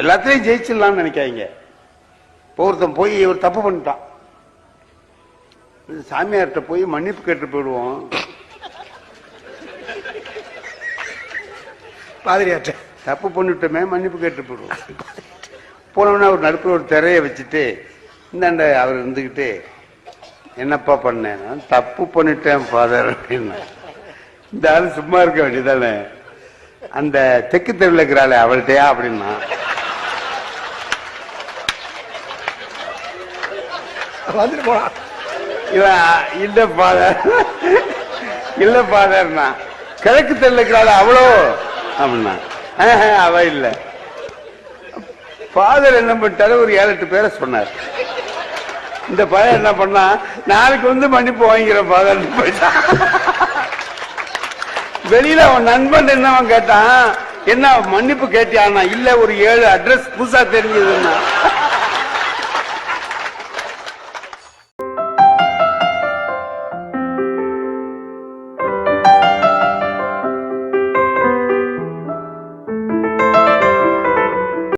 எல்லாத்துலயும் ஜெயிச்சிடலாம்னு நினைக்காதீங்க. இப்போ ஒருத்தன் போய் ஒரு தப்பு பண்ணிட்டான். சாமியார்கிட்ட போய் மன்னிப்பு கேட்டு போயிடுவோம். பாதிரியாற்ற தப்பு பண்ணிட்டோமே மன்னிப்பு கேட்டு போயிடுவோம். போனோம்னா ஒரு நடுப்புல ஒரு திரைய வச்சுட்டு இந்தாண்ட அவர் இருந்துகிட்டு என்னப்பா பண்ணேன் "நான் தப்பு பண்ணிட்டேன் ஃபாதர் அப்படின்னா. இந்த ஆள் சும்மா இருக்க வேண்டியதானே அந்த தெக்கு தெருவில் இருக்கிறாளே அவள்கிட்டயா அப்படின்னா வந்துட்டு போலாம். இவன் இல்ல ஃபாதர் இல்ல ஃபாதர்னா கிழக்கு தெருவில் இருக்கிறாள் அவ்வளோ அப்படின்னா அவ இல்ல. ஃபாதர் என்ன பண்ணிட்டாரு? ஒரு ஏழு எட்டு பேரை சொன்னார். இந்த பையன் என்ன பண்ணா நாளைக்கு வந்து மன்னிப்பு வாங்கிக்கிற ஃபாதர் போயிட்டான் வெளியில அவன் நண்பன் என்னவன் கேட்டான்? என்ன மன்னிப்பு கேட்டியானா இல்ல ஒரு ஏழு அட்ரஸ் புதுசா தெரிஞ்சதுன்னா.